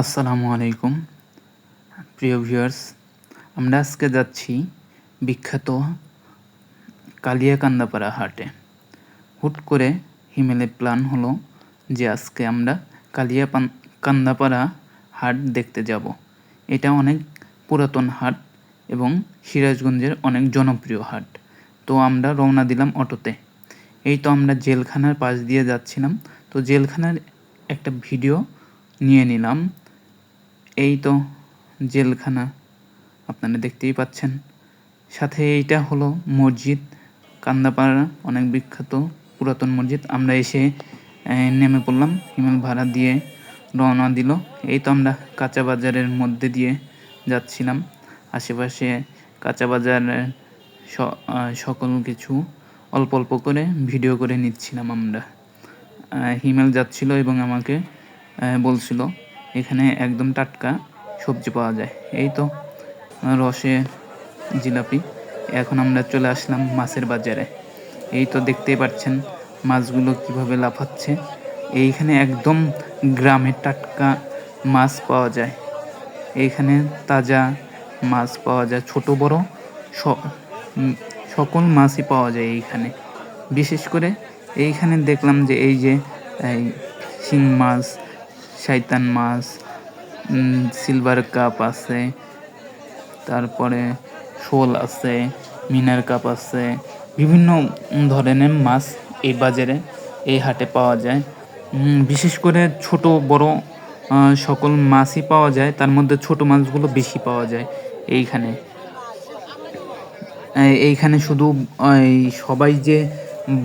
আসসালামু আলাইকুম। প্রিয় ভিউয়ার্স, আমরা আজকে যাচ্ছি বিখ্যাত কালিয়াকান্দাপাড়া হাটে। হুট করে হিমেলে প্ল্যান হলো যে আজকে আমরা কালিয়া কান্দাপাড়া হাট দেখতে যাব। এটা অনেক পুরাতন হাট এবং সিরাজগঞ্জের অনেক জনপ্রিয় হাট। তো আমরা রওনা দিলাম অটোতে। এই তো আমরা জেলখানার পাশ দিয়ে যাচ্ছিলাম। তো জেলখানার একটা ভিডিও নিয়ে নিলাম। এই তো জেলখানা। আপনারা দেখতেই পাচ্ছেন। সাথে এইটা হলো মসজিদ। কান্দাপাড়া, অনেক বিখ্যাত পুরাতন মসজিদ। আমরা এসে নেমে পড়লাম। হিমেল ভাড়া দিয়ে রওনা দিল। এই তো আমরা কাঁচা বাজারের মধ্যে দিয়ে যাচ্ছিলাম। আশেপাশে কাঁচা বাজারের সকল কিছু অল্প অল্প করে ভিডিও করে নিচ্ছিলাম আমরা। হিমেল যাচ্ছিল এবং আমাকে বলছিল এখানে একদম টাটকা সবজি পাওয়া যায়। এই তো, রসে জিলাপি। এখন আমরা চলে আসলাম মাছের বাজারে। এই তো দেখতেই পাচ্ছেন মাছগুলো কীভাবে লাফাচ্ছে। এইখানে একদম গ্রামের টাটকা মাছ পাওয়া যায়। এইখানে তাজা মাছ পাওয়া যায়, ছোট, বড় সকল মাছই পাওয়া যায় এইখানে। বিশেষ করে এইখানে দেখলাম যে এই যে শিং মাছ শৈতান মাছ সিলভার কাপ আছে, তারপরে শোল আছে মিনার কাপ আছে, বিভিন্ন ধরনের মাছ এই বাজারে এই হাটে পাওয়া যায়। বিশেষ করে ছোট, বড় সকল মাছই পাওয়া যায়, তার মধ্যে ছোট মাছগুলো বেশি পাওয়া যায় এইখানে। এইখানে শুধু সবাই যে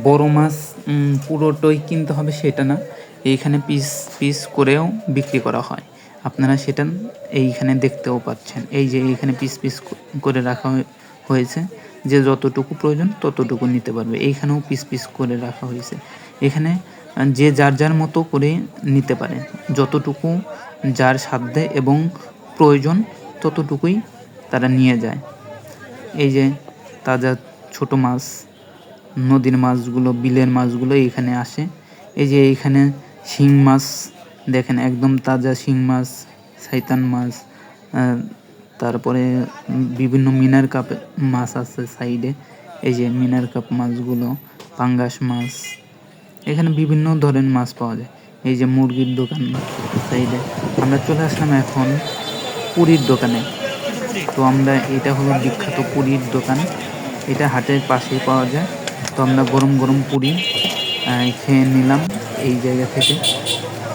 বড় মাছ পুরোটাই কিনতে হবে সেটা না। এইখানে পিস পিস করেও বিক্রি করা হয়। আপনারা সেটা এইখানে দেখতেও পাচ্ছেন। এই যে এইখানে পিস পিস করে রাখা হয়েছে। যে যতটুকু প্রয়োজন ততটুকু নিতে পারবে। এইখানেও পিস পিস করে রাখা হয়েছে। এখানে যে যার যার মতো করে নিতে পারে। যতটুকু যার সাধ্যে এবং প্রয়োজন ততটুকুই তারা নিয়ে যায়। এই যে তাজা ছোট মাছ, নদীর মাছগুলো, বিলের মাছগুলো এইখানে আসে। এই যে এইখানে শিং মাছ, দেখেন একদম তাজা শিং মাছ সাইতান মাছ তারপরে বিভিন্ন মিনার কাপ মাছ আছে সাইডে, এই যে মিনার কাপ মাছগুলো, পাঙ্গাস মাছ, এখানে বিভিন্ন ধরনের মাছ পাওয়া যায়। এই যে মুরগির দোকান সাইডে, আমরা চলে আসলাম এখন পুরীর দোকানে। তো আমরা, এটা হলো বিখ্যাত পুরীর দোকান, এটা হাটের পাশেই পাওয়া যায়। তো আমরা গরম গরম পুরি খেয়ে নিলাম। এই জায়গা থেকে।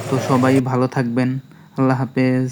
তো সবাই ভালো থাকবেন। আল্লাহ হাফেজ।